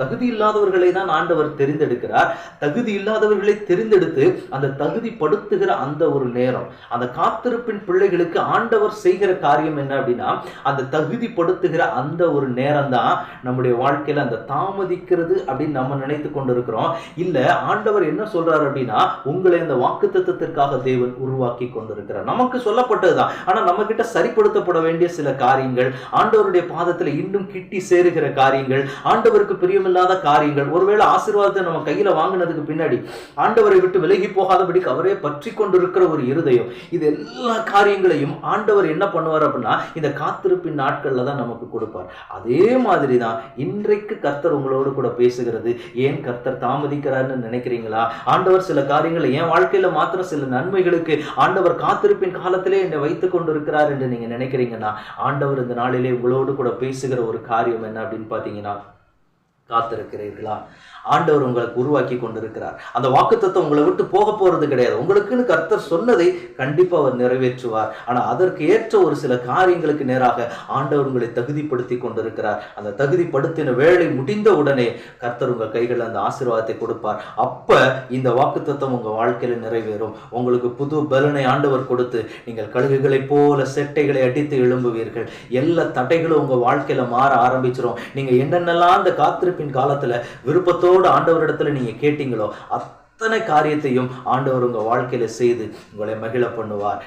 தகுதி இல்லாதவர்களை தான் ஆண்டவர் தெரிந்தெடுக்கிறார். தகுதி இல்லாதவர்களை தெரிந்தெடுத்து அந்த தகுதி படுத்துகிற அந்த ஒரு நேரம் அந்த காத்திருப்பின் பிள்ளைகளுக்கு ஆண்டவர் செய்கிற காரியம் என்ன அப்படின்னா அந்த தகுதி படுத்துகிற அந்த ஒரு நேரம் தான் நம்முடைய வாழ்க்கையில அந்த தாமதிக்கிறது அப்படின்னு நம்ம நினைத்து கொண்டிருக்கிறோம். இல்ல ஆண்டவர் என்ன சொல்றாரு அப்படின்னா உங்களை அந்த வாக்கு தத்துவத்திற்காக தேவன் உருவாக்கி கொண்டிருக்கிறார். நமக்கு சொல்லப்பட்டதுதான் ஆனா நம்ம கிட்ட சரிப்படுத்தப்பட வேண்டிய சில காரியங்கள் ஆண்டவருடைய பாதத்துல இன்னும் கிட்டி சேருகிற காரியங்கள் ஆண்டவருக்கு பிரியமில்லாத காரியங்கள். ஒருவேளை ஆசீர்வாதத்தை நம்ம கையில வாங்கினதுக்கு பின்னாடி ஆண்டவரை விட்டு விலகி போகாதபடிக்கு அவரே பற்றி கொண்டிருக்கிற ஒரு இருதயம். இது எல்லா காரியங்களையும் ஆண்டவர் என்ன பண்ணுவார் அப்படின்னா இந்த காத்திருப்பின் நாட்கள்ல தான் நமக்கு கொடுப்பார். அதே மாதிரி தான் இன்றைக்கு கர்த்தர் உங்களோடு கூட பேசுகிறது. ஏன் கர்த்தர் தாமதிக்கிறார்னு நினைக்கிறீங்களா? ஆண்டவர் சில காரியங்களை என் வாழ்க்கையில மாத்திரம் சில நன்மைகளுக்கு ஆண்டவர் காத்திருப்பின் காலத்திலே என்னை வைத்துக் கொண்டிருக்கிறார் என்று நீங்க நினைக்கிறீங்கன்னா ஆண்டவர் இந்த நாளிலே உங்களோடு கூட பேசுகிற ஒரு காரியம் என்ன அப்படின்னு பார்த்தீங்கன்னா காத்திருக்கிறீர்களா? ஆண்டவர் உங்களுக்கு உருவாக்கி கொண்டிருக்கிறார். அந்த வாக்குத்தத்தை உங்களை விட்டு போக போறது கிடையாது. உங்களுக்குன்னு கர்த்தர் சொன்னதை கண்டிப்பா அவர் நிறைவேற்றுவார். ஆனா அதற்கு ஏற்ற ஒரு சில காரியங்களுக்கு நேராக ஆண்டவர் உங்களை தகுதிப்படுத்தி கொண்டிருக்கிறார். அந்த தகுதிப்படுத்தின வேலை முடிந்த உடனே கர்த்தர் உங்க கைகள் அந்த ஆசீர்வாதத்தை கொடுப்பார். அப்ப இந்த வாக்குத்தத்தம் உங்க வாழ்க்கையில நிறைவேறும். உங்களுக்கு புது பலனை ஆண்டவர் கொடுத்து நீங்கள் கழுகுகளைப் போல செட்டைகளை அடித்து எழும்புவீர்கள். எல்லா தடைகளும் உங்க வாழ்க்கையில மாற ஆரம்பிச்சிடும் நீங்க என்னென்னலாம் அந்த காத்திருப்பின் காலத்துல விருப்பத்தோடு ஆண்டவரிடத்துல நீங்க கேட்டீங்களோ அத்தனை காரியத்தையும் ஆண்டவர் உங்க வாழ்க்கையில செய்து உங்களை மகிழ பண்ணுவார்.